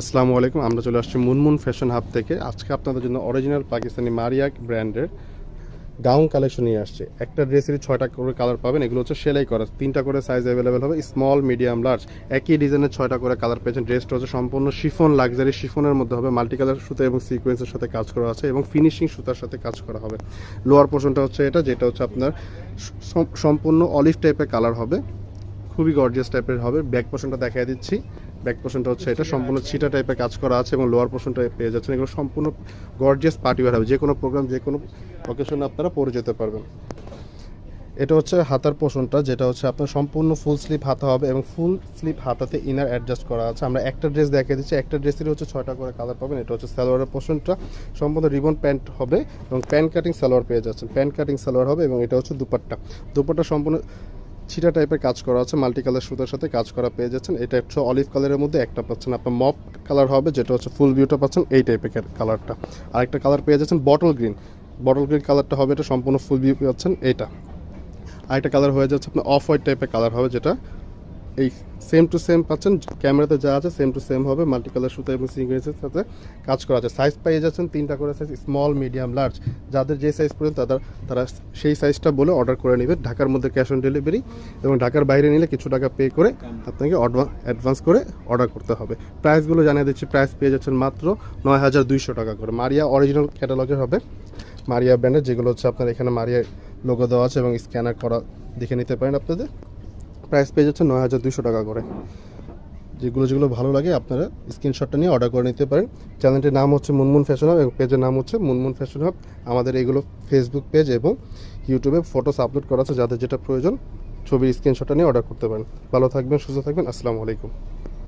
আসসালামু আলাইকুম, আমরা চলে আসছি মুনমুন ফ্যাশন হাব থেকে। আজকে আপনাদের জন্য অরিজিনাল পাকিস্তানি মারিয়াক ব্র্যান্ডের গাউন কালেকশন নিয়ে আসছে। একটা ড্রেসেরই ছয়টা করে কালার পাবেন, এগুলো হচ্ছে সেলাই করা। তিনটা করে সাইজ অ্যাভেলেবেল হবে স্মল মিডিয়াম লার্জ একই ডিজাইনের ছয়টা করে কালার পেয়েছেন। ড্রেসটা হচ্ছে সম্পূর্ণ শিফন লাক্সারি শিফনের মধ্যে হবে। মাল্টি কালার সুতা এবং সিকোয়েন্সের সাথে কাজ করা আছে এবং ফিনিশিং সুতার সাথে কাজ করা হবে। লোয়ার পোর্শনটা হচ্ছে এটা, যেটা হচ্ছে আপনার সম্পূর্ণ অলিভ টাইপের কালার হবে। খুবই গর্জিয়াস টাইপের হবে। ব্যাক পোর্শনটা দেখাই দিচ্ছি। ব্যাক পোর্শনটা হচ্ছে এটা, সম্পূর্ণ ছিটা টাইপের কাজ করা আছে এবং লোয়ার পোর্শনটা পেয়ে যাচ্ছেন। এগুলো সম্পূর্ণ গর্জিয়াস পার্টি হবে। যে কোনো প্রোগ্রাম যে কোনো অকেশনে আপনারা পরে যেতে পারবেন। এটা হচ্ছে হাতার পোর্শনটা যেটা হচ্ছে আপনার সম্পূর্ণ ফুল স্লিপ হাতা হবে এবং ফুল স্লিপ হাতাতে ইনার অ্যাডজাস্ট করা আছে। আমরা একটা ড্রেস দেখিয়ে দিচ্ছি। একটা ড্রেসেরই হচ্ছে ছয়টা করে কালার পাবেন। এটা হচ্ছে সালোয়ারের পোর্শনটা সম্পূর্ণ রিবন প্যান্ট হবে এবং প্যান্ট কাটিং সালোয়ার পেয়ে যাচ্ছেন। প্যান্ট কাটিং সালোয়ার হবে এবং এটা হচ্ছে দুপাট্টা। দুপাট্টা সম্পূর্ণ ছিটা টাইপের কাজ করা আছে, মাল্টি কালার সুতার সাথে কাজ করা পেয়ে যাচ্ছেন। এটা হচ্ছে অলিভ কালারের মধ্যে একটা পাচ্ছেন আপনার মপ কালার হবে, যেটা হচ্ছে ফুল ভিউটা পাচ্ছেন এই টাইপের কালারটা। আরেকটা কালার পেয়ে যাচ্ছেন বটল গ্রিন বটল গ্রিন কালারটা হবে এটা সম্পূর্ণ ফুল ভিউ পাচ্ছেন এইটা। আর একটা কালার হয়ে যাচ্ছে আপনার অফ হোয়াইট টাইপের কালার হবে যেটা। এই সেম টু সেম পাচ্ছেন ক্যামেরাতে যা আছে সেম টু সেম হবে মাল্টি কালার সুতা এবং সিঙ্গেন্সের সাথে কাজ করা আছে। সাইজ পেয়ে যাচ্ছেন তিনটা করে সাইজ স্মল মিডিয়াম লার্জ যাদের যে সাইজ পর্যন্ত তাদের তারা সেই সাইজটা বলে অর্ডার করে নেবে। ঢাকার মধ্যে ক্যাশ অন ডেলিভারি এবং ঢাকার বাইরে নিলে কিছু টাকা পে করে আপনাকে অ্যাডভান্স করে অর্ডার করতে হবে। প্রাইসগুলো জানিয়ে দিচ্ছি প্রাইস পেয়ে যাচ্ছেন মাত্র নয় হাজার দুইশো টাকা করে। মারিয়া অরিজিনাল ক্যাটালগের হবে। মারিয়া ব্র্যান্ডের যেগুলো হচ্ছে আপনার এখানে মারিয়া লোগো দেওয়া আছে এবং স্ক্যানার করা, দেখে নিতে পারেন আপনাদের। প্রাইস পেয়ে যাচ্ছে নয় হাজার দুশো টাকা করে। যেগুলো যেগুলো ভালো লাগে আপনারা স্ক্রিনশটটা নিয়ে অর্ডার করে নিতে পারেন। চ্যানেলটির নাম হচ্ছে মুনমুন ফ্যাশন হাব এবং পেজের নাম হচ্ছে মুনমুন ফ্যাশন হাব। আমাদের এগুলো ফেসবুক পেজ এবং ইউটিউবে ফটোস আপলোড করা আছে, যাদের যেটা প্রয়োজন, ছবির স্ক্রিনশটটা নিয়ে অর্ডার করতে পারেন। ভালো থাকবেন, সুস্থ থাকবেন, আসসালামু আলাইকুম।